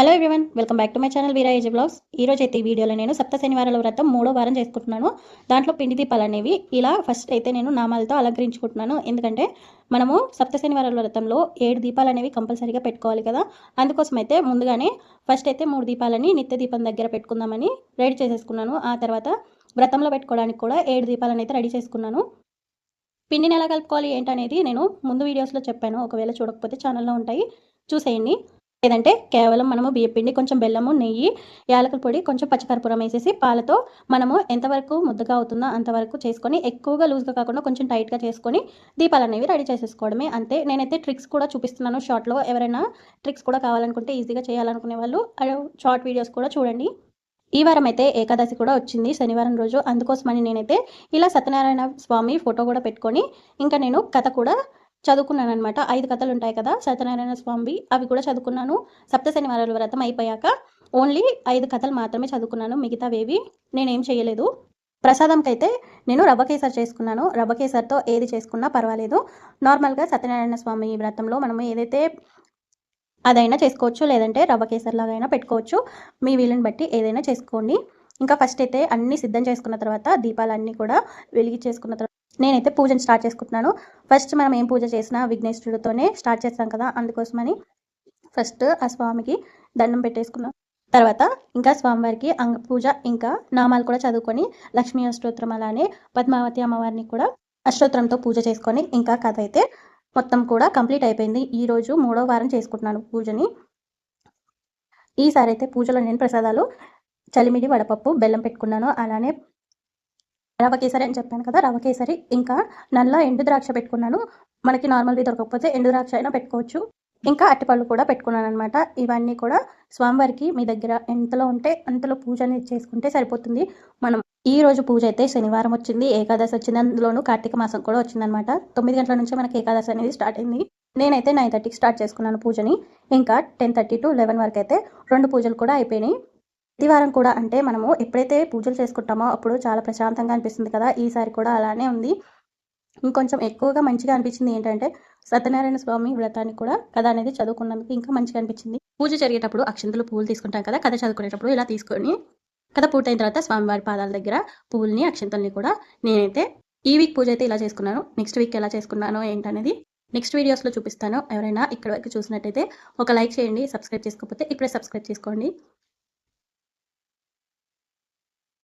Hello everyone welcome back to my channel Veera age blogs ఈ రోజు అయితే ఈ వీడియోలో నేను సప్త శనివారాల వ్రతం మూడో వారం చేసుకుంటున్నాను. దాంట్లో పిండి దీపాలు అనేవి ఇలా ఫస్ట్ అయితే నేను నామాలతో అలంకరించుకుంటున్నాను. ఎందుకంటే మనము సప్త శనివారాల వ్రతంలో ఏడు దీపాలు అనేవి కంపల్సరీగా పెట్టుకోవాలి కదా. అందుకోసం అయితే ముందుగానే ఫస్ట్ అయితే మూడు దీపాలని నిత్య దీపం దగ్గర పెట్టుకుందామని రెడీ చేసేసుకున్నాను. ఆ తర్వాత వ్రతంలో పెట్టుకోవడానికి కూడా ఏడు దీపాలను అయితే రెడీ చేసుకున్నాను. పిండిని ఎలా కలుపుకోవాలి ఏంటనేది నేను ముందు వీడియోస్లో చెప్పాను. ఒకవేళ చూడకపోతే ఛానల్లో ఉంటాయి. చూసేయండి. లేదంటే కేవలం మనము బియ్యం పిండి కొంచెం బెల్లము నెయ్యి యాలకుల పొడి కొంచెం పచ్చికర్పూరం వేసేసి పాలతో మనము ఎంతవరకు ముద్దగా అవుతుందో అంతవరకు చేసుకొని ఎక్కువగా లూజ్గా కాకుండా కొంచెం టైట్గా చేసుకొని దీపాలు అనేవి రెడీ చేసేసుకోవడమే. అంతే. నేనైతే ట్రిక్స్ కూడా చూపిస్తున్నాను షార్ట్లో. ఎవరైనా ట్రిక్స్ కూడా కావాలనుకుంటే ఈజీగా చేయాలనుకునే వాళ్ళు షార్ట్ వీడియోస్ కూడా చూడండి. ఈ వారం అయితే ఏకాదశి కూడా వచ్చింది శనివారం రోజు. అందుకోసమని నేనైతే ఇలా సత్యనారాయణ స్వామి ఫోటో కూడా పెట్టుకొని ఇంకా నేను కథ కూడా చదువుకున్నాను అనమాట ఐదు కథలు ఉంటాయి కదా సత్యనారాయణ స్వామి అవి కూడా చదువుకున్నాను. సప్త శనివారాల వ్రతం అయిపోయాక ఓన్లీ ఐదు కథలు మాత్రమే చదువుకున్నాను మిగతావేవి నేనేం చేయలేదు. ప్రసాదంకైతే నేను రవ్వ చేసుకున్నాను. రవ్వ ఏది చేసుకున్నా పర్వాలేదు. నార్మల్గా సత్యనారాయణ స్వామి వ్రతంలో మనం ఏదైతే అదైనా చేసుకోవచ్చు లేదంటే రవ్వ కేసరిలాగా అయినా పెట్టుకోవచ్చు. మీ వీలుని బట్టి ఏదైనా చేసుకోండి. ఇంకా ఫస్ట్ అయితే అన్నీ సిద్ధం చేసుకున్న తర్వాత దీపాలన్నీ కూడా వెలిగించేసుకున్న తర్వాత నేనైతే పూజను స్టార్ట్ చేసుకుంటున్నాను. ఫస్ట్ మనం ఏం పూజ చేసినా విఘ్నేశ్వరుడితోనే స్టార్ట్ చేస్తాం కదా అందుకోసమని ఫస్ట్ ఆ స్వామికి దండం పెట్టేసుకున్నాం. తర్వాత ఇంకా స్వామివారికి అంగ పూజ ఇంకా నామాలు కూడా చదువుకొని లక్ష్మీ అష్టోత్తరం అలానే పద్మావతి అమ్మవారిని కూడా అష్టోత్తరంతో పూజ చేసుకొని ఇంకా కథ అయితే మొత్తం కూడా కంప్లీట్ అయిపోయింది. ఈరోజు మూడో వారం చేసుకుంటున్నాను పూజని. ఈసారి అయితే పూజలో నేను ప్రసాదాలు చలిమిడి వడపప్పు బెల్లం పెట్టుకున్నాను. అలానే రవ కేసరి అని చెప్పాను కదా రవ కేసరి ఇంకా నల్ల ఎండు ద్రాక్ష పెట్టుకున్నాను. మనకి నార్మల్వి దొరకకపోతే ఎండు ద్రాక్ష అయినా పెట్టుకోవచ్చు. ఇంకా అట్టిపళ్ళు కూడా పెట్టుకున్నాను అనమాట ఇవన్నీ కూడా స్వామివారికి మీ దగ్గర ఎంతలో ఉంటే అంతలో పూజ అనేది చేసుకుంటే సరిపోతుంది. మనం ఈ రోజు పూజ అయితే శనివారం వచ్చింది ఏకాదశి వచ్చింది. అందులోనూ కార్తీక మాసం కూడా వచ్చిందనమాట తొమ్మిది గంటల నుంచి మనకి ఏకాదశి అనేది స్టార్ట్ అయింది. నేనైతే నైన్ థర్టీకి స్టార్ట్ చేసుకున్నాను పూజని. ఇంకా టెన్ థర్టీ టు లెవెన్ వరకు అయితే రెండు పూజలు కూడా అయిపోయినాయి. ప్రతివారం కూడా అంటే మనము ఎప్పుడైతే పూజలు చేసుకుంటామో అప్పుడు చాలా ప్రశాంతంగా అనిపిస్తుంది కదా. ఈసారి కూడా అలానే ఉంది. ఇంకొంచెం ఎక్కువగా మంచిగా అనిపించింది ఏంటంటే సత్యనారాయణ స్వామి వ్రతాన్ని కూడా కథ అనేది చదువుకున్నందుకు ఇంకా మంచిగా అనిపించింది. పూజ జరిగేటప్పుడు అక్షంతులు పూలు తీసుకుంటాం కదా. కథ చదువుకునేటప్పుడు ఇలా తీసుకొని కథ పూర్తయిన తర్వాత స్వామివారి పాదాల దగ్గర పూల్ని అక్షంతల్ని కూడా నేనైతే ఈ వీక్ పూజ అయితే ఇలా చేసుకున్నాను. నెక్స్ట్ వీక్ ఎలా చేసుకున్నానో ఏంటనేది నెక్స్ట్ వీడియోస్లో చూపిస్తాను. ఎవరైనా ఇక్కడ వరకు చూసినట్టయితే ఒక లైక్ చేయండి సబ్స్క్రైబ్ చేసుకోకపోతే ఇప్పుడే సబ్స్క్రైబ్ చేసుకోండి.